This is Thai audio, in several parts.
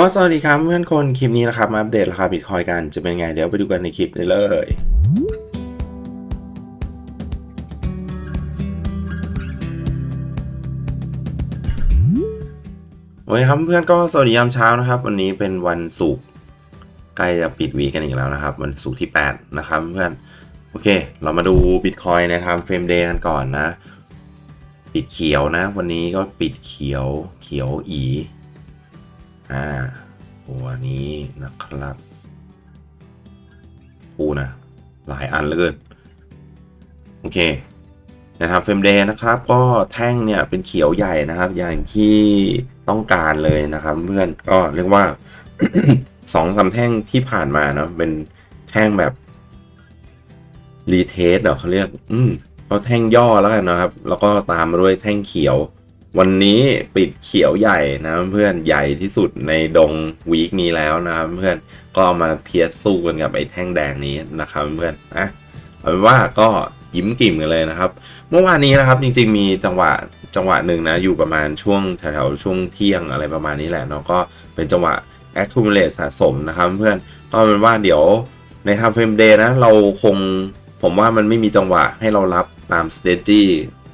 ก็สวัสดีครับเพื่อนคนคลิปนี้นะครับมาอัปเดตราคาบิตคอยกันจะเป็นไงเดี๋ยวไปดูกันในคลิปนี้เลยโอเคครับเพื่อนก็สวัสดียามเช้านะครับ วันนี้เป็นวันศุกร์ใกล้จะปิดวีกันอีกแล้วนะครับ วันศุกร์ที่ 8 นะครับเพื่อนโอเค เรามาดูบิตคอยในไทม์เฟรมเดย์กันก่อนนะ ปิดเขียวนะ วันนี้ก็ปิดเขียวเขียวอี อ่าตัวนี้นะครับปูนะ หลายอันเหลยเกิน โอเคนะครับเฟรมเดย์นะครับก็แท่งเนี่ยเป็นเขียวใหญ่นะครับ อย่างที่ต้องการเลยนะครับ เพื่อนก็เรียกว่าสองสามแท่งที่ผ่านมาเนาะเป็นแท่งแบบรีเทสเหรอเขาเรียก อืมก็แท่งย่อแล้วกันนะครับ แล้วก็ตามมาด้วยแท่งเขียว วันนี้ปิดเขียวใหญ่นะเพื่อนใหญ่ที่สุดในดงวีคนี้แล้วนะครับเพื่อนก็เอามาเพียสสู้กันกับไอ้แท่งแดงนี้นะครับเพื่อนนะเอาเป็นว่าก็ยิ้มกิ่มกันเลยนะครับ เมื่อวานนี้นะครับจริงๆมีจังหวะจังหวะหนึ่งนะอยู่ประมาณช่วงแถวๆช่วงเที่ยงอะไรประมาณนี้แหละเนาะก็เป็นจังหวะ accumulate สะสมนะครับเพื่อนก็เป็นว่าเดี๋ยวในทำเฟรมเดย์นะเราคงผมว่ามันไม่มีจังหวะให้เรารับตาม s t a g e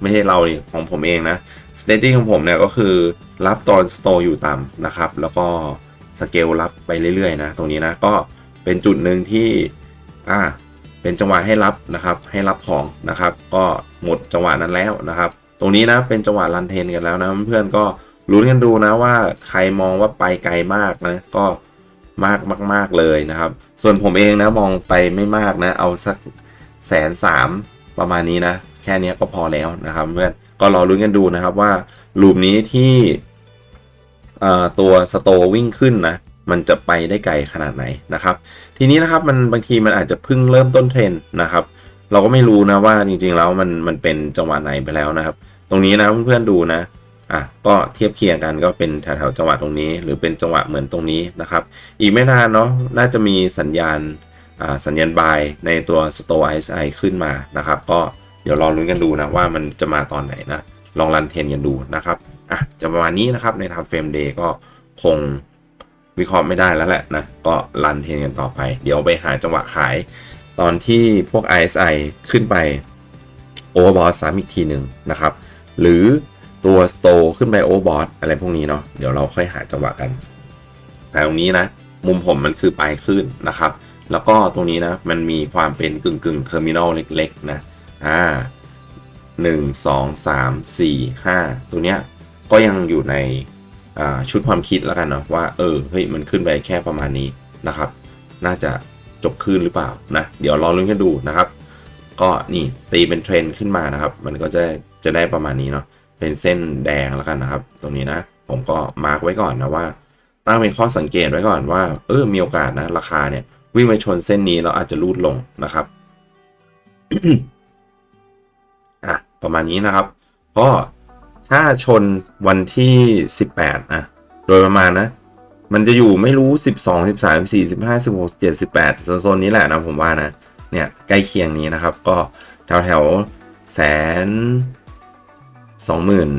ไม่ใช่เราของผมเองนะ s t a g e ของผมเนี่ยก็คือรับตอนสโตอยู่ต่ำนะครับ แล้วก็สเกลรับไปเรื่อยๆนะ ตรงนี้นะก็เป็นจุดหนึ่งที่อ่าเป็นจังหวะให้รับนะครับ ให้รับของนะครับ ก็หมดจังหวะนั้นแล้วนะครับ ตรงนี้นะเป็นจังหวะรันเทนกันแล้วนะเพื่อนๆก็ลุ้นกันดูนะว่าใครมองว่าไปไกลมากนะก็มากมากๆเลยนะครับ ส่วนผมเองนะมองไปไม่มากนะ เอาสักแสนสามประมาณนี้นะ แค่นี้ก็พอแล้วนะครับเพื่อนก็รอลุ้นกันดูนะครับว่าลูปนี้ที่ตัวสโตวิ่งขึ้นนะมันจะไปได้ไกลขนาดไหนนะครับ ทีนี้นะครับมันบางทีมันอาจจะเพิ่งเริ่มต้นเทรนนะครับ เราก็ไม่รู้นะว่าจริงๆแล้วมันมันเป็นจังหวะไหนไปแล้วนะครับ ตรงนี้นะเพื่อนๆดูนะอะก็เทียบเคียงกันก็เป็นแถวๆจังหวะตรงนี้ หรือเป็นจังหวะเหมือนตรงนี้นะครับ อีกไม่นานเนาะน่าจะมีสัญญาณสัญญาณบายในตัว Store RSI ขึ้นมานะครับ ก็ เดี๋ยวรอลุ้นกันดูนะว่ามันจะมาตอนไหนนะ ลองรันเทนกันดูนะครับอะจะประมาณนี้นะครับในทำเฟรมเดย์ก็คงวิเคราะห์ไม่ได้แล้วแหละนะ ก็รันเทนกันต่อไป เดี๋ยวไปหาจังหวะขาย ตอนที่พวก RSI ขึ้นไปโอเวอร์บอทซ้ำอีกทีหนึ่งนะครับ หรือตัว Store ขึ้นไปโอเวอร์บอทอะไรพวกนี้เนาะเดี๋ยวเราค่อยหาจังหวะกัน แต่ตรงนี้นะ มุมผมมันคือปลายขึ้นนะครับ แล้วก็ตรงนี้นะ มันมีความเป็นกึ่งกึ่งเทอร์มินอลเล็กๆนะ อ่าหนึ่งสองสามสี่ห้าตัวเนี้ยก็ยังอยู่ในชุดความคิดแล้วกันเนาะว่าเออเฮ้ยมันขึ้นไปแค่ประมาณนี้นะครับ น่าจะจบขึ้นหรือเปล่านะเดี๋ยวรอลุ้นกันดูนะครับ ก็นี่ตีเป็นเทรนขึ้นมานะครับ มันก็จะจะได้ประมาณนี้เนาะเป็นเส้นแดงแล้วกันนะครับ ตรงนี้นะ ผมก็มาร์กไว้ก่อนนะว่า ตั้งเป็นข้อสังเกตไว้ก่อนว่าเออมีโอกาสนะ ราคาเนี่ย วิ่งไปชนเส้นนี้เราอาจจะรูดลงนะครับ ประมาณนี้นะครับ ก็ถ้าชนวันที่ 18 นะ โดยประมาณนะ มันจะอยู่ไม่รู้ 12 13 14 15 16 7 18โซนนี้แหละนะผมว่านะ เนี่ยใกล้เคียงนี้นะครับ ก็แถวแถวแสนสองหมื่น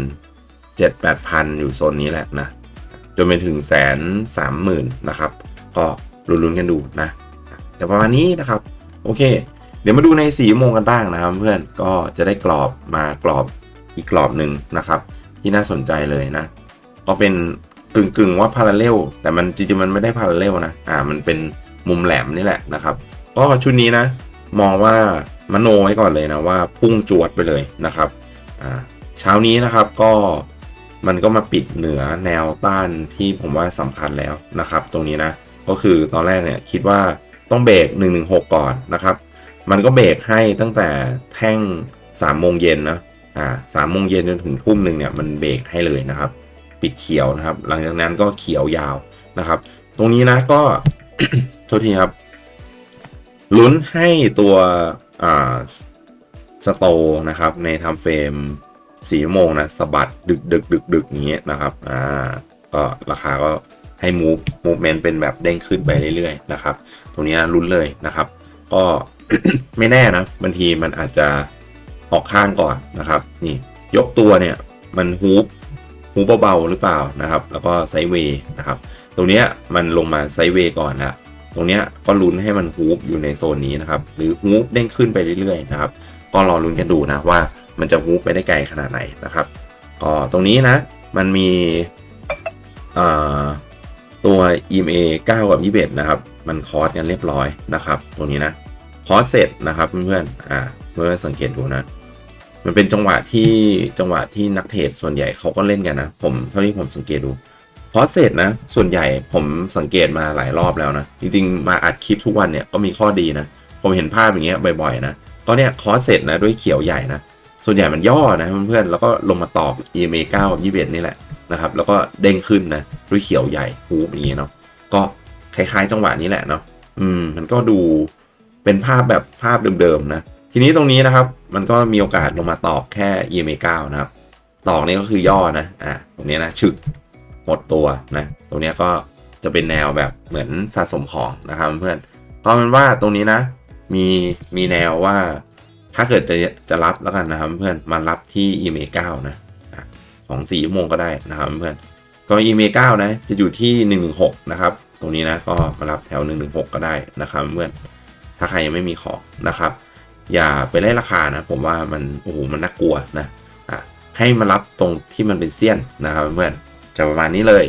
เจ็ดแปดพันอยู่โซนนี้แหละนะ จนไปถึงแสนสามหมื่นนะครับ ก็ลุ้นๆกันดูนะ แต่ประมาณนี้นะครับ โอเค เดี๋ยวมาดูในสีโมงกันบ้างนะครับเพื่อนก็จะได้กรอบมากรอบอีกกรอบหนึ่งนะครับ ที่น่าสนใจเลยนะ ก็เป็นกึ่งกึ่งว่าพาราเรลแต่มันจริงๆมันไม่ได้พาราเรลนะอ่ามันเป็นมุมแหลมนี่แหละนะครับก็ชุดนี้นะ มองว่ามโนไว้ก่อนเลยนะว่าพุ่งจวดไปเลยนะครับอ่าเช้านี้นะครับก็มันก็มาปิดเหนือแนวต้านที่ผมว่าสำคัญแล้วนะครับ ตรงนี้นะก็คือตอนแรกเนี่ยคิดว่าต้องเบรก116 ก่อนนะครับ มันก็เบรกให้ตั้งแต่แท่ง3โมงเย็นนะอ่าสามโมงเย็นจนถึงทุ่มหนึ่งเนี่ยมันเบรกให้เลยนะครับ ปิดเขียวนะครับ หลังจากนั้นก็เขียวยาวนะครับ ตรงนี้นะก็โทษทีครับลุ้นให้ตัวอ่าสโตนะครับ ในทำเฟรมสี่โมงนะสะบัดดึกดึกดึกดึกอย่างเงี้ยนะครับอ่าก็ราคาก็ให้มูฟมูฟเมนต์เป็นแบบเด้งขึ้นไปเรื่อยๆนะครับ ตรงนี้ลุ้นเลยนะครับ ก็ ไม่แน่นะบางทีมันอาจจะออกข้างก่อนนะครับ นี่ยกตัวเนี่ยมันฮูปฮูปเบาๆหรือเปล่านะครับ แล้วก็ไซเวย์นะครับ ตรงเนี้ยมันลงมาไซเวย์ก่อนละตรงเนี้ยก็ลุ้นให้มันฮูปอยู่ในโซนนี้นะครับ หรือฮูปเด้งขึ้นไปเรื่อยๆนะครับ ก็รอลุ้นกันดูนะว่ามันจะฮูปไปได้ไกลขนาดไหนนะครับก็ตรงนี้นะมันมีอ่าตัว EMA 9 กับ 21 นะครับ มันคอร์สกันเรียบร้อยนะครับตรงนี้นะ คอสเสร็จนะครับเพื่อนๆอ่าเพื่อนสังเกตดูนะ มันเป็นจังหวะที่จังหวะที่นักเทรดส่วนใหญ่เขาก็เล่นกันนะ ผมเท่าที่ผมสังเกตดูคอสเสร็จนะ ส่วนใหญ่ผมสังเกตมาหลายรอบแล้วนะ จริงๆ มาอัดคลิปทุกวันเนี่ยก็มีข้อดีนะ ผมเห็นภาพอย่างเงี้ยบ่อยๆนะก็เนี่ยคอสเสร็จนะด้วยเขียวใหญ่นะ ส่วนใหญ่มันย่อนะเพื่อนๆแล้วก็ลงมาตอบ EMA 9กับ21นี่แหละนะครับ แล้วก็เด้งขึ้นนะด้วยเขียวใหญ่ฮูปอย่างเงี้ยเนาะก็คล้ายๆ จังหวะนี้แหละเนาะอืมมันก็ดู เป็นภาพแบบภาพเดิมๆนะ ทีนี้ตรงนี้นะครับ มันก็มีโอกาสลงมาตอกแค่ EMA 9นะครับ ตอกนี้ก็คือย่อนะ อ่าตรงนี้นะ ฉึกหมดตัวนะ ตรงนี้ก็จะเป็นแนวแบบเหมือนสะสมของนะครับเพื่อนตอนมันว่าตรงนี้นะ มีมีแนวว่า ถ้าเกิดจะจะรับแล้วกันนะครับเพื่อนมารับที่ EMA 9นะอะของ4ชั่วโมงก็ได้นะครับเพื่อนก็ EMA 9นะ จะอยู่ที่ 116 นะครับ ตรงนี้นะก็มารับแถว 116 ก็ได้นะครับเพื่อน ถ้าใครยังไม่มีของนะครับ อย่าไปไล่ราคานะ ผมว่ามันโอ้โหมันน่ากลัวนะอะให้มารับตรงที่มันเป็นเสี้ยนนะครับเพื่อนจะประมาณนี้เลย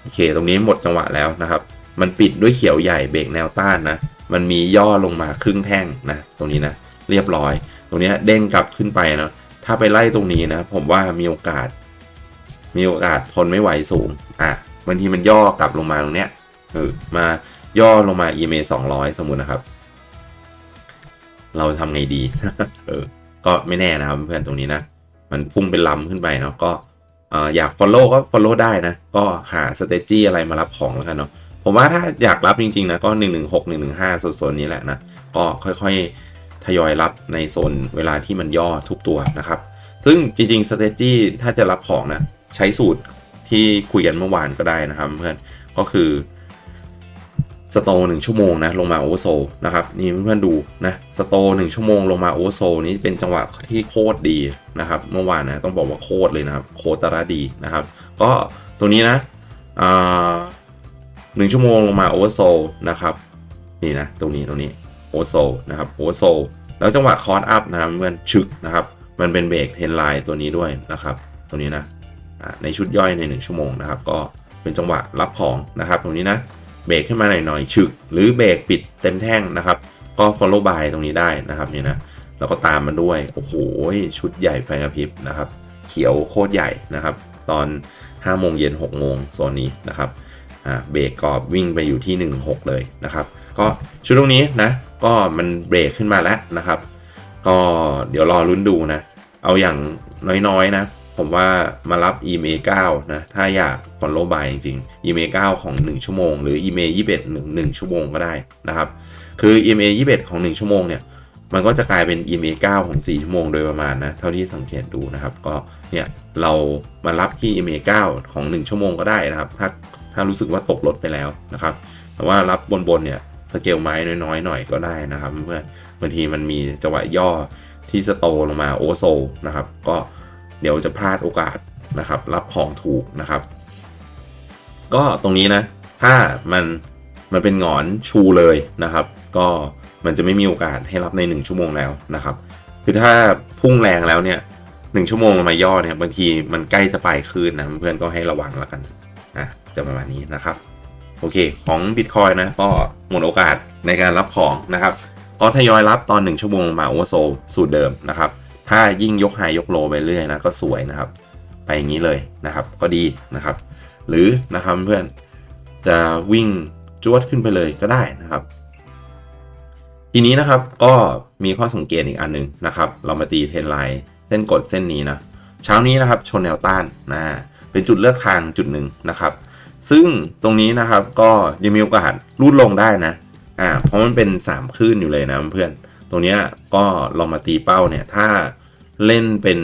โอเค ตรงนี้หมดจังหวะแล้วนะครับ มันปิดด้วยเขียวใหญ่เบรกแนวต้านนะ มันมีย่อลงมาครึ่งแท่งนะ ตรงนี้นะ เรียบร้อย ตรงนี้เด้งกลับขึ้นไปนะ ถ้าไปไล่ตรงนี้นะ ผมว่ามีโอกาส มีโอกาสทนไม่ไหวสูง อะบางทีมันย่อกลับลงมาตรงเนี้ยเออมา ย่อลงมา EMA 200 สมมุตินะครับ เราทำไงดี เออ ก็ไม่แน่นะครับเพื่อนตรงนี้นะ มันพุ่งเป็นลำขึ้นไปเนาะ ก็อยาก follow ก็ follow ได้นะ ก็หา strategy อะไรมารับของแล้วกันเนาะ ผมว่าถ้าอยากรับจริง ๆ นะ ก็ 116 115 โซนๆนี้แหละนะ ก็ค่อยๆ ทยอยรับในโซนเวลาที่มันย่อทุกตัวนะครับ ซึ่งจริงๆ strategy ถ้าจะรับของนะ ใช้สูตรที่คุยกันเมื่อวานก็ได้นะครับเพื่อน ก็คือ สโตหนึ่งชั่วโมงนะลงมาโอเวอร์โซนะครับนี่เพื่อนๆดูนะสโตหนึ่งชั่วโมงลงมาโอเวอร์โซนี้เป็นจังหวะที่โคตรดีนะครับเมื่อวานนะต้องบอกว่าโคตรเลยนะครับโคตรดีนะครับ ก็ตรงนี้นะอ่าหนึ่งชั่วโมงลงมาโอเวอร์โซนะครับนี่นะตรงนี้ตรงนี้โอเวอร์โซนะครับโอเวอร์โซแล้วจังหวะคอร์สอัพนะครับเพื่อนฉึกนะครับมันเป็นเบรกเทนไลน์ตัวนี้ด้วยนะครับตรงนี้นะอ่าในชุดย่อยใน 1 ชั่วโมงนะครับก็เป็นจังหวะรับของนะครับตรงนี้นะ เบรกขึ้นมาหน่อยๆ ฉึก หรือเบรกปิดเต็มแท่งนะครับ ก็ follow by ตรงนี้ได้นะครับนี่นะแล้วก็ตามมาด้วย โอ้โห ชุดใหญ่ไฟกระพริบนะครับ เขียวโคตรใหญ่นะครับ ตอน5โมงเย็น6โมงโซนนี้นะครับเบรกกรอบวิ่งไปอยู่ที่ 16 เลยนะครับ ก็ชุดตรงนี้นะ ก็มันเบรกขึ้นมาแล้วนะครับ ก็เดี๋ยวรอลุ้นดูนะ เอาอย่างน้อยๆนะ ผมว่ามารับ EMA 9 นะ ถ้าอยาก follow by จริงๆ EMA 9 ของ 1 ชั่วโมง หรือ EMA 21 1 1ชั่วโมงก็ได้นะครับ คือ EMA 21 ของ 1 ชั่วโมงเนี่ย มันก็จะกลายเป็น EMA 9 ของ 4 ชั่วโมงโดยประมาณนะ เท่าที่สังเกตดูนะครับ ก็เนี่ยเรามารับที่ EMA 9 ของ 1 ชั่วโมงก็ได้นะครับ ถ้าถ้ารู้สึกว่าตกรถไปแล้วนะครับ แต่ว่ารับบนๆเนี่ยสเกลไม้น้อยๆหน่อยก็ได้นะครับเพื่อนบางทีมันมีจังหวะย่อที่สโตลงมาโอโซนะครับ ก็ เดี๋ยวจะพลาดโอกาสนะครับ รับของถูกนะครับ ก็ตรงนี้นะ ถ้ามันมันเป็นหงอนชูเลยนะครับ ก็มันจะไม่มีโอกาสให้รับใน 1 ชั่วโมงแล้วนะครับ คือถ้าพุ่งแรงแล้วเนี่ยหนึ่งชั่วโมงลงมาย่อเนี่ยบางทีมันใกล้จะไปคืนนะเพื่อนก็ให้ระวังแล้วกันอะจะประมาณนี้นะครับโอเค ของ Bitcoin นะ ก็หมดโอกาสในการรับของนะครับ ก็ทยอยรับตอน 1 ชั่วโมงมาโอเวอร์โซสูตรเดิมนะครับ ถ้ายิ่งยกไฮยกโลไปเรื่อยนะก็สวยนะครับ ไปอย่างนี้เลยนะครับ ก็ดีนะครับ หรือนะครับเพื่อนจะวิ่งจวดขึ้นไปเลยก็ได้นะครับ ทีนี้นะครับก็มีข้อสังเกตอีกอันหนึ่งนะครับ เรามาตีเทรนไลน์เส้นกดเส้นนี้นะเช้านี้นะครับชนแนวต้านนะเป็นจุดเลือกทางจุดหนึ่งนะครับ ซึ่งตรงนี้นะครับก็ยังมีโอกาสรูดลงได้นะอ่าเพราะมันเป็น3คลื่นอยู่เลยนะเพื่อนตรงเนี้ยก็ลองมาตีเป้าเนี่ยถ้า เล่นเป็น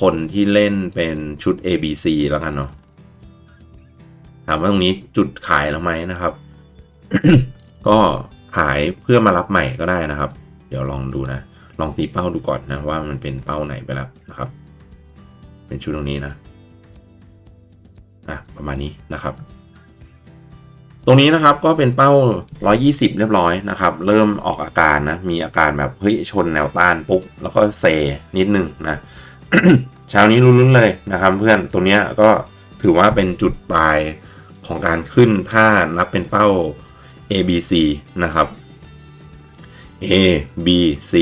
คนที่เล่นเป็นชุด A B C แล้วกันเนาะถามว่าตรงนี้จุดขายแล้วไหมนะครับ ก็ขายเพื่อมารับใหม่ก็ได้นะครับ เดี๋ยวลองดูนะ ลองตีเป้าดูก่อนนะว่ามันเป็นเป้าไหนไปแล้วนะครับ เป็นชุดตรงนี้นะอะประมาณนี้นะครับ ตรงนี้นะครับก็เป็นเป้า 120 เรียบร้อยนะครับ เริ่มออกอาการนะ มีอาการแบบเฮ้ยชนแนวต้านปุ๊บแล้วก็เซนิดนึงนะเช้านี้รุ้นๆเลยนะครับ เพื่อนตรงเนี้ยก็ถือว่าเป็นจุดปลายของการขึ้นถ้านับเป็นเป้า A B C นะครับ A B C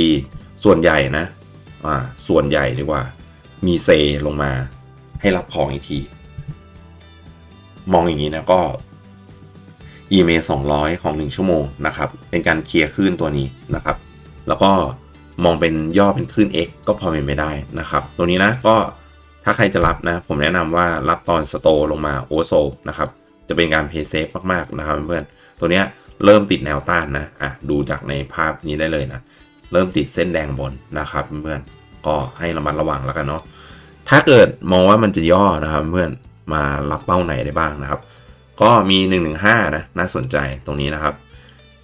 ส่วนใหญ่นะอ่าส่วนใหญ่ดีกว่า มีเซลงมาให้รับของอีกที มองอย่างนี้นะก็ EMA 200 ของ 1 ชั่วโมงนะครับ เป็นการเคลียร์คลื่นตัวนี้นะครับ แล้วก็มองเป็นย่อเป็นคลื่น X ก็พอเป็นไปได้นะครับ ตัวนี้นะก็ถ้าใครจะรับนะ ผมแนะนำว่ารับตอนสโตลงมาโอโซนะครับ จะเป็นการเพย์เซฟมากๆนะครับเพื่อนๆตัวเนี้ยเริ่มติดแนวต้านนะอะดูจากในภาพนี้ได้เลยนะ เริ่มติดเส้นแดงบนนะครับเพื่อนๆก็ให้ระมัดระวังแล้วกันเนาะถ้าเกิดมองว่ามันจะย่อนะครับเพื่อนมารับเป้าไหนได้บ้างนะครับ ก็มี 115 นะ น่าสนใจตรงนี้นะครับ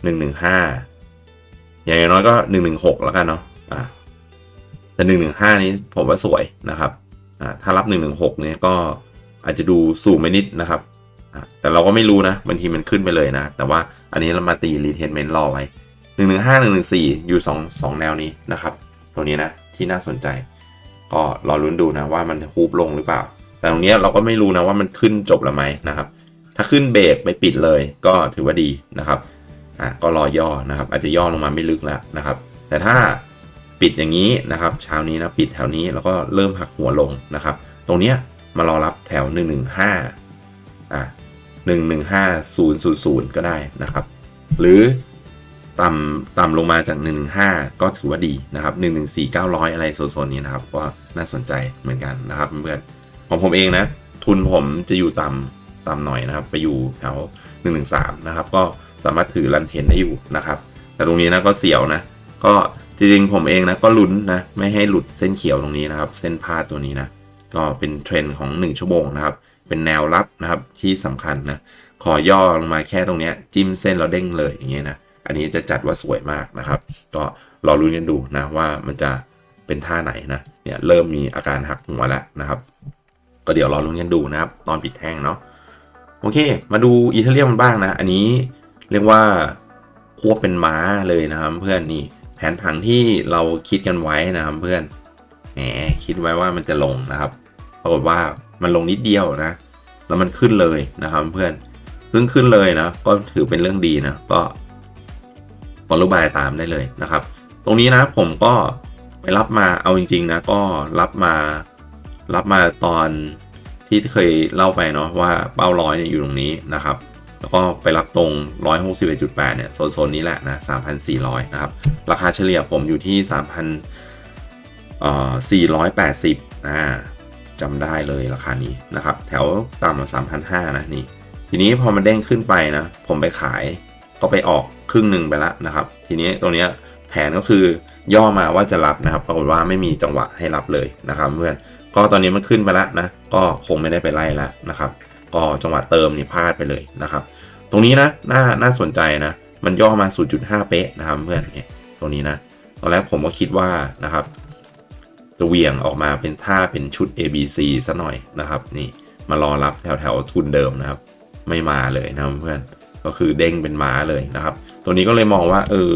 115 อย่างน้อยก็ 116 แล้วกันเนาะอ่าแต่115 นี้ผมว่าสวยนะครับอ่าถ้ารับ 116 เนี่ยก็อาจจะดูสูงไปนิดนะครับอ่าแต่เราก็ไม่รู้นะบางทีมันขึ้นไปเลยนะ แต่ว่าอันนี้เรามาตีรีเทนเมนต์รอไว้ 115 114 อยู่ 2 2 แนวนี้นะครับ ตรงนี้นะ ที่น่าสนใจ ก็รอลุ้นดูนะว่ามันฮูบลงหรือเปล่า แต่ตรงนี้เราก็ไม่รู้นะว่ามันขึ้นจบแล้วไหมนะครับ ถ้าขึ้นเบรกไปปิดเลยก็ถือว่าดีนะครับอะก็รอย่อนะครับ อาจจะย่อลงมาไม่ลึกแล้วนะครับ แต่ถ้าปิดอย่างนี้นะครับเช้านี้นะปิดแถวนี้แล้วก็เริ่มหักหัวลงนะครับ ตรงเนี้ยมารอรับแถว 115อะ115000 ก็ได้นะครับ หรือต่ำต่ำลงมาจาก 115 ก็ถือว่าดีนะครับ 114 900 อะไรโซนๆนี้นะครับ ก็น่าสนใจเหมือนกันนะครับเพื่อนของผมเองนะ ทุนผมจะอยู่ต่ำ ต่ำหน่อยนะครับ ไปอยู่แถว113นะครับ ก็สามารถถือรันเทนได้อยู่นะครับ แต่ตรงนี้นะก็เสียวนะ ก็จริงๆผมเองนะก็ลุ้นนะไม่ให้หลุดเส้นเขียวตรงนี้นะครับ เส้นพาดตัวนี้นะก็เป็นเทรนด์ของ 1 ชั่วโมงนะครับ เป็นแนวรับนะครับที่สำคัญนะขอย่อลงมาแค่ตรงนี้จิ้มเส้นเราเด้งเลยอย่างเงี้ยนะอันนี้จะจัดว่าสวยมากนะครับ ก็รอรุ้นกันดูนะว่ามันจะเป็นท่าไหนนะเนี่ยเริ่มมีอาการหักหัวแล้วนะครับ ก็เดี๋ยวรอรุ้นกันดูนะครับ ตอนปิดแท่งเนาะ โอเค มาดูอีเทเรียมมันบ้างนะ อันนี้เรียกว่าควบเป็นม้าเลยนะครับเพื่อนนี่แผนผังที่เราคิดกันไว้นะครับเพื่อนแหมคิดไว้ว่ามันจะลงนะครับปรากฏว่ามันลงนิดเดียวนะ แล้วมันขึ้นเลยนะครับเพื่อนซึ่งขึ้นเลยนะ ก็ถือเป็นเรื่องดีนะก็ฟอลโล่บายตามได้เลยนะครับ ตรงนี้นะผมก็ไปรับมาเอาจริงๆนะก็รับมารับมาตอน ที่เคยเล่าไปเนาะว่าเป้าร้อยเนี่ยอยู่ตรงนี้นะครับ แล้วก็ไปรับตรง 161.8 เนี่ย โซนๆนี้แหละนะ 3,400 นะครับ ราคาเฉลี่ยผมอยู่ที่ 3,480อ่าจำได้เลยราคานี้นะครับ แถวต่ำกว่า3,500 นะนี่ ทีนี้พอมันเด้งขึ้นไปนะ ผมไปขายก็ไปออกครึ่งหนึ่งไปแล้วนะครับ ทีนี้ตรงนี้แผนก็คือย่อมาว่าจะรับนะครับ ปรากฏว่าไม่มีจังหวะให้รับเลยนะครับเพื่อน ก็ตอนนี้มันขึ้นไปแล้วนะ ก็คงไม่ได้ไปไล่แล้วนะครับ ก็จังหวะเติมนี่พลาดไปเลยนะครับ ตรงนี้นะน่าน่าสนใจนะ มันย่อมา 0.5 เป๊ะนะครับเพื่อนเนี่ยตรงนี้นะตอนแรกผมก็คิดว่านะครับจะเวียงออกมาเป็นท่าเป็นชุด ABC ซะหน่อยนะครับ นี่มารอรับแถวแถวทุนเดิมนะครับ ไม่มาเลยนะเพื่อนก็คือเด้งเป็นม้าเลยนะครับ ตัวนี้ก็เลยมองว่าเออ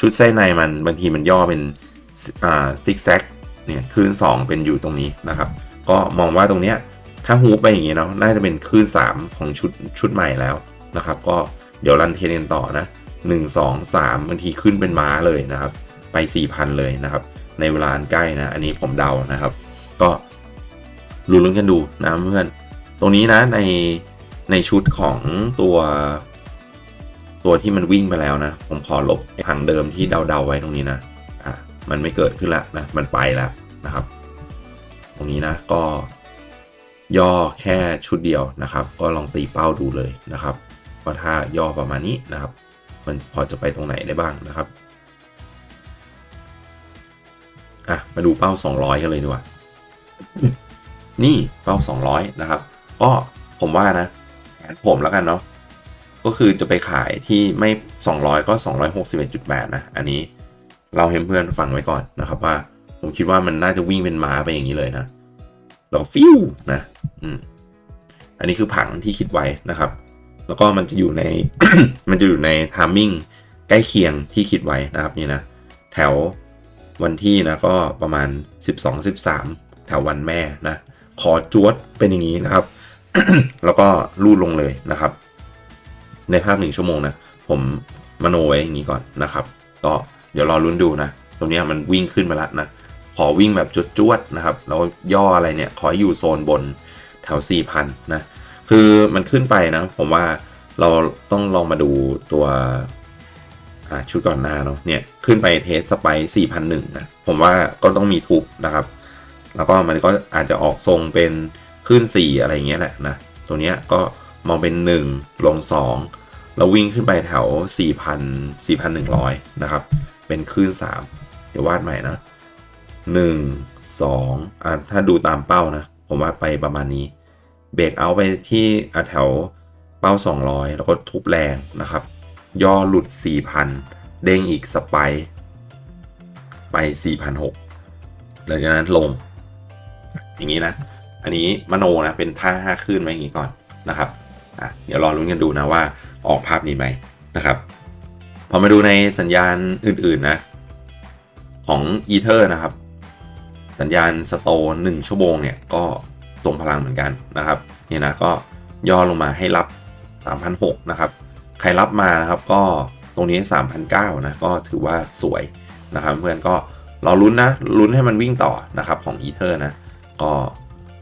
ชุดไส้ในมันบางทีมันย่อเป็นอ่าซิกแซก เนี่ยคลื่น 2 เป็นอยู่ตรงนี้นะครับ ก็มองว่าตรงเนี้ยถ้าฮูปไปอย่างงี้เนาะน่าจะเป็นคลื่น 3 ของชุดชุดใหม่แล้วนะครับ ก็เดี๋ยวรันเทนกันต่อนะ 1 2 3บางทีขึ้นเป็นม้าเลยนะครับ ไป 4,000 เลยนะครับ ในเวลาอันใกล้นะ อันนี้ผมเดานะครับ ก็ลุ้นกันดูนะเพื่อนตรงนี้นะในในชุดของตัวตัวที่มันวิ่งไปแล้วนะ ผมขอลบทางเดิมที่เดาๆไว้ตรงนี้นะ มันไม่เกิดขึ้นละนะมันไปแล้วนะครับ ตรงนี้นะก็ย่อแค่ชุดเดียวนะครับ ก็ลองตีเป้าดูเลยนะครับว่าถ้าย่อประมาณนี้นะครับ มันพอจะไปตรงไหนได้บ้างนะครับอะมาดูเป้า 200 กันเลยดีกว่า นี่เป้า 200 นะครับ ก็ผมว่านะแผนผมแล้วกันเนาะก็คือจะไปขายที่ไม่ 200 ก็ 261.8 นะ อันนี้ เราให้เพื่อนฟังไว้ก่อนนะครับว่า ผมคิดว่ามันน่าจะวิ่งเป็นม้าไปอย่างนี้เลยนะแล้วฟิวนะอืมอันนี้คือผังที่คิดไว้นะครับ แล้วก็มันจะอยู่ใน มันจะอยู่ในทามมิ่งใกล้เคียงที่คิดไว้นะครับนี่นะแถววันที่นะก็ประมาณ 12 13 แถววันแม่นะขอจวดเป็นอย่างนี้นะครับ แล้วก็รูดลงเลยนะครับ ในภาพหนึ่งชั่วโมงนะ ผมมโนไว้อย่างนี้ก่อนนะครับ ก็ เดี๋ยวรอลุ้นดูนะ ตรงนี้มันวิ่งขึ้นมาล้วนะ ขอวิ่งแบบจวดๆนะครับ แล้วย่ออะไรเนี่ย ขออยู่โซนบนแถว 4,000 นะ คือมันขึ้นไปนะ ผมว่าเราต้องลองมาดูตัวชุดก่อนหน้าเนาะ เนี่ย ขึ้นไปเทสสไป4,001นะ ผมว่าก็ต้องมีทุบนะครับ แล้วก็มันก็อาจจะออกทรงเป็นขึ้น 4 อะไรอย่างเงี้ยแหละนะ ตัวเนี้ยก็มองเป็น 1 ลง 2 แล้ววิ่งขึ้นไปแถว 4,000 4,100 นะครับ เป็นขึ้น3เดี๋ยววาดใหม่นะ1 2อะถ้าดูตามเป้านะ ผมว่าไปประมาณนี้ เบรกเอาไปที่อแถวเป้า 200 แล้วก็ทุบแรงนะครับ ย่อหลุด 4,000 เด้งอีกสไปไป 4,600หลังจากนั้นลง อย่างนี้นะ อันนี้มโนนะ เป็นท่าห้าขึ้นไว้อย่างนี้ก่อนนะครับอะเดี๋ยวรอลุ้นกันดูนะว่าออกภาพนี้ไหมนะครับ พอมาดูในสัญญาณอื่นๆนะ ของอีเทอร์นะครับ สัญญาณสโตนหนึ่งชั่วโมงเนี่ย ก็ทรงพลังเหมือนกันนะครับนี่นะก็ย่อลงมาให้รับ3,600นะครับ ใครรับมานะครับก็ตรงนี้3,900นะก็ถือว่าสวยนะครับเพื่อนก็รอลุ้นนะลุ้นให้มันวิ่งต่อนะครับของอีเทอร์นะ ก็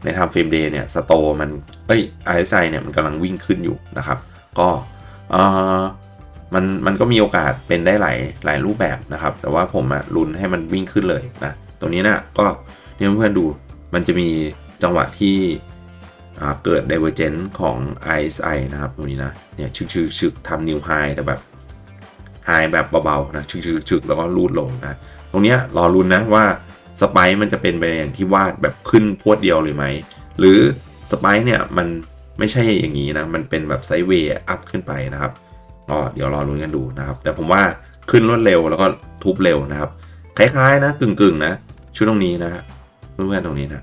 ในทำเฟรมเดย์เนี่ยสโตมันเอ้ย RSI เนี่ยมันกำลังวิ่งขึ้นอยู่นะครับ ก็เออ มันมันก็มีโอกาสเป็นได้หลายหลายรูปแบบนะครับ แต่ว่าผมอะลุ้นให้มันวิ่งขึ้นเลยนะตรงนี้นะก็เนี่ยเพื่อนดูมันจะมีจังหวะที่เกิด divergence ของ RSI นะครับตรงนี้นะเนี่ยชึกชึกชึกทำ new high แต่แบบ high แบบเบาๆนะชึกชึกชึกแล้วก็รูดลงนะตรงเนี้ยรอลุ้นนะว่าสไปค์มันจะเป็นไปอย่างที่วาดแบบขึ้นพรวดเดียวหรือไหม หรือสไปค์เนี่ยมันไม่ใช่อย่างนี้นะ มันเป็นแบบไซด์เวย์อัพขึ้นไปนะครับ ก็เดี๋ยวรอลุ้นกันดูนะครับ แต่ผมว่าขึ้นรวดเร็วแล้วก็ทุบเร็วนะครับ คล้ายๆ นะกึ่งๆ นะ ชุดตรงนี้นะเพื่อนๆตรงนี้นะ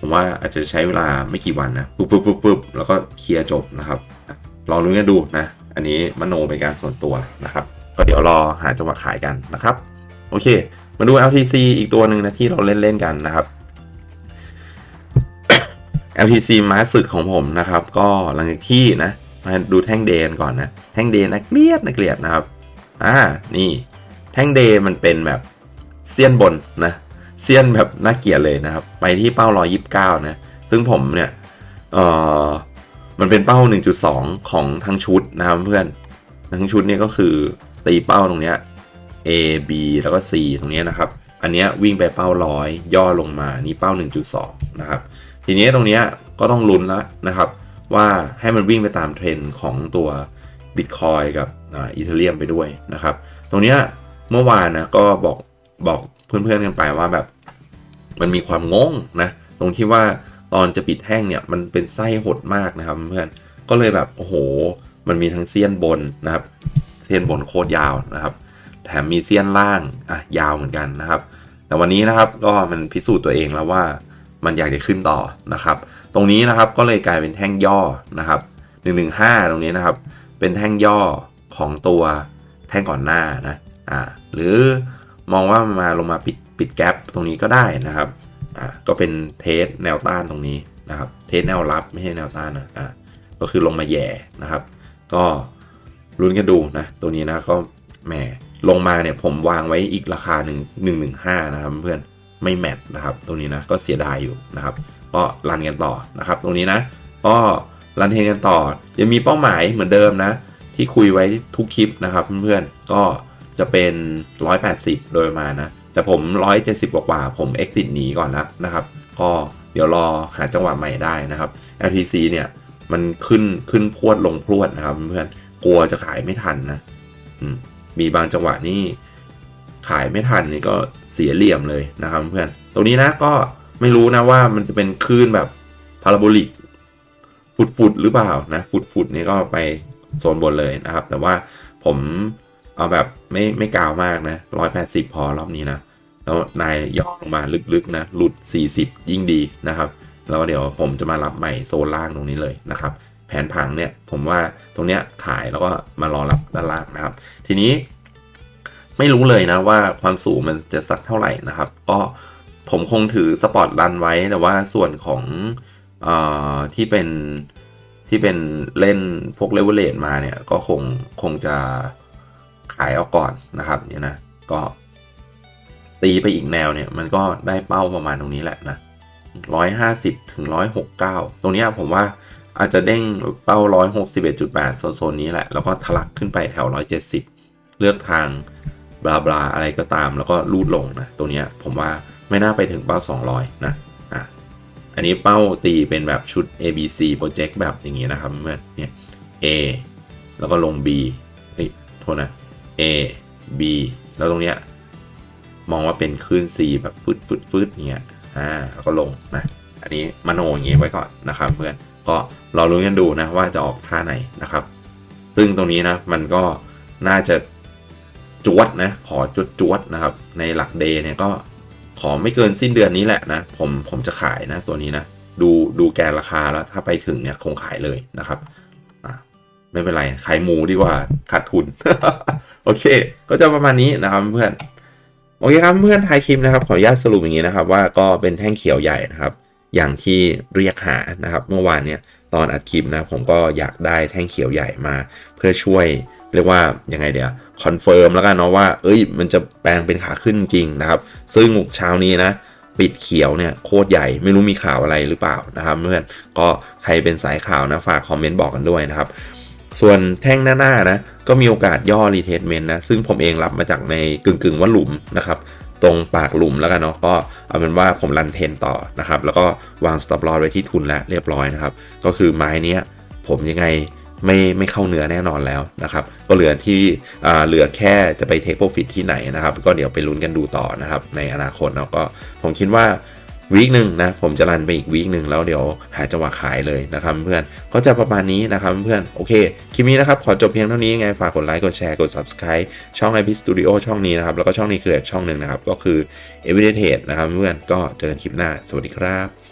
ผมว่าอาจจะใช้เวลาไม่กี่วันนะปุ๊บปุ๊บปุ๊บปุ๊บแล้วก็เคลียร์จบนะครับรอลุ้นกันดูนะ อันนี้มโนเป็นการส่วนตัวนะครับ ก็เดี๋ยวรอหาจังหวะขายกันนะครับ โอเค มาดู LTC อีกตัวหนึ่งนะที่เราเล่นเล่นๆกันนะครับ LTC ม้าศึกของผมนะครับ ก็หลังจากที่นะ มาดูแท่งเดนก่อนนะ แท่งเดนนะเกลียดนะเกลียดนะครับ อ่า นี่ แท่งเดย์มันเป็นแบบเซียนบนนะ เซียนแบบน่าเกลียดเลยนะครับ ไปที่เป้า129นะ ซึ่งผมเนี่ย เออมันเป็นเป้า 1.2 ของทั้งชุดนะครับเพื่อน ทั้งชุดเนี่ยก็คือตีเป้าตรงเนี้ย A B แล้วก็ C ตรงเนี้ยนะครับ อันเนี้ยวิ่งไปเป้าร้อยย่อลงมา นี่เป้า 1.2 นะครับ ทีนี้ตรงเนี้ยก็ต้องลุ้นแล้วนะครับ ว่าให้มันวิ่งไปตามเทรนด์ของตัว Bitcoin กับอีเทเรียมไปด้วยนะครับ ตรงนี้เมื่อวานนะก็บอกบอกเพื่อนๆกันไปว่าแบบมันมีความงงนะตรงที่ว่าตอนจะปิดแท่งเนี่ยมันเป็นไส้หดมากนะครับเพื่อนก็เลยแบบโอ้โห มันมีทั้งเซียนบนนะครับเซียนบนโคตรยาวนะครับ แถมมีเซียนล่างอะยาวเหมือนกันนะครับ แต่วันนี้นะครับก็มันพิสูจน์ตัวเองแล้วว่ามันอยากจะขึ้นต่อนะครับ ตรงนี้นะครับก็เลยกลายเป็นแท่งย่อนะครับ 115 ตรงนี้นะครับ เป็นแท่งย่อของตัวแท่งก่อนหน้านะอ่าหรือมองว่ามาลงมาปิดปิดแกลบตรงนี้ก็ได้นะครับอ่าก็เป็นเทสแนวต้านตรงนี้นะครับ เทสแนวรับไม่ใช่แนวต้านนะอ่าก็คือลงมาแย่นะครับ ก็ลุ้นกันดูนะตัวนี้นะก็แหมลงมาเนี่ยผมวางไว้อีกราคาหนึ่งหนึ่งหนึ่งห้านะครับเพื่อนไม่แมทนะครับตรงนี้นะก็เสียดายอยู่นะครับ ก็รันกันต่อนะครับตรงนี้นะก็รันเทนกันต่อ ยังมีเป้าหมายเหมือนเดิมนะ ที่คุยไว้ทุกคลิปนะครับเพื่อนๆก็จะเป็น 180 โดยประมาณนะ แต่ผม 170 กว่าผม exit หนีก่อนแล้วนะครับ ก็เดี๋ยวรอหาจังหวะใหม่ได้นะครับ LTC เนี่ยมันขึ้นขึ้นพรวดลงพรวดนะครับเพื่อนๆกลัวจะขายไม่ทันนะมีบางจังหวะนี่ขายไม่ทันนี่ก็เสียเหลี่ยมเลยนะครับเพื่อนตรงนี้นะก็ ไม่รู้นะว่ามันจะเป็นคลื่นแบบพาราโบลิกฟุดๆหรือเปล่านะฟุดๆนี่ก็ไปโซนบนเลยนะครับ แต่ว่าผมเอาแบบไม่ไม่กาวมากนะร้อยแปดสิบพอรอบนี้นะแล้วนายย่อลงมาลึกๆนะหลุด 40 ยิ่งดีนะครับ แล้วเดี๋ยวผมจะมารับใหม่โซนล่างตรงนี้เลยนะครับ แผนผังเนี่ยผมว่าตรงเนี้ยขายแล้วก็มารอรับด้านล่างนะครับ ทีนี้ไม่รู้เลยนะว่าความสูงมันจะสักเท่าไหร่นะครับ ก็ ผมคงถือสปอร์ตรันไว้แต่ว่าส่วนของอที่เป็นที่เป็นเล่นพวกเลเวลเลตมาเนี่ย ก็คงคงจะขายเอาก่อนนะครับเนี่ยนะก็ตีไปอีกแนวเนี่ย มันก็ได้เป้าประมาณตรงนี้แหละนะร้อยห้าสิบถึงร้อยหกเก้าตรงนี้ผมว่าอาจจะเด้งเป้าร้อยหกสิบเอ็ดจุดแปดโซนๆนี้แหละ แล้วก็ทะลักขึ้นไปแถวร้อยเจ็ดสิบเลือกทางบลาบลาอะไรก็ตาม แล้วก็รูดลงนะ ตัวเนี้ยผมว่า ไม่น่าไปถึงเป้า 200 นะอะอันนี้เป้าตีเป็นแบบชุด A B C project แบบอย่างงี้นะครับเพื่อนเนี่ย A แล้วก็ลง B เฮ้ยโทษนะ A B แล้วตรงเนี้ยมองว่าเป็นคลื่น C แบบฟึดฟึดฟึดเงี้ยอ่าแล้วก็ลงนะอันนี้มโนอย่างงี้ไว้ก่อนนะครับเพื่อนก็รอรู้กันดูนะว่าจะออกท่าไหนนะครับ ซึ่งตรงนี้นะมันก็น่าจะจวดนะขอจวดจวดนะครับ ในหลักเดย์เนี่ยก็ ขอไม่เกินสิ้นเดือนนี้แหละนะ ผมผมจะขายนะตัวนี้นะ ดูดูแกนราคาแล้วถ้าไปถึงเนี่ยคงขายเลยนะครับไม่เป็นไร ขายหมูดีกว่าขาดทุน โอเค ก็จะประมาณนี้นะครับเพื่อนโอเคครับเพื่อนทายคลิปนะครับ ขออนุญาตสรุปอย่างนี้นะครับ ว่าก็เป็นแท่งเขียวใหญ่นะครับ อย่างที่เรียกหานะครับ เมื่อวานเนี่ยตอนอัดคลิปนะผมก็อยากได้แท่งเขียวใหญ่มา พื่อช่วยเรียกว่ายังไงเดี๋ยวคอนเฟิร์มแล้วกันเนาะว่า เอ้ย มันจะแปลงเป็นขาขึ้นจริงนะครับ ซึ่งเช้านี้นะ ปิดเขียวเนี่ยโคตรใหญ่ไม่รู้มีข่าวอะไรหรือเปล่านะครับเพื่อนก็ใครเป็นสายข่าวนะฝากคอมเมนต์บอกกันด้วยนะครับ ส่วนแท่งหน้าๆนะก็มีโอกาสย่อรีเทสเมนต์นะซึ่งผมเองรับมาจากในกึ่งๆว่าหลุมนะครับตรงปากหลุมแล้วกันเนาะก็เอาเป็นว่าผมรันเทนต่อนะครับแล้วก็วาง stop loss ไว้ที่ทุนแล้วเรียบร้อยนะครับก็คือไม้นี้ผมยังไง ไม่ไม่เข้าเนื้อแน่นอนแล้วนะครับ ก็เหลือที่อ่าเหลือแค่จะไปเทคโปรฟิตที่ไหนนะครับ ก็เดี๋ยวไปลุ้นกันดูต่อนะครับ ในอนาคตเนาะก็ผมคิดว่าวีคหนึ่งนะผมจะรันไปอีกวีคหนึ่งแล้วเดี๋ยวหาจังหวะขายเลยนะครับเพื่อนก็จะประมาณนี้นะครับเพื่อนโอเคคลิปนี้นะครับขอจบเพียงเท่านี้ยังไงฝากกดไลค์กดแชร์กด subscribe ช่อง IP Studio ช่องนี้นะครับแล้วก็ช่องนี้คืออีกช่องหนึ่งนะครับก็คือ Everyday Trade นะครับเพื่อนก็เจอกันคลิปหน้า สวัสดีครับ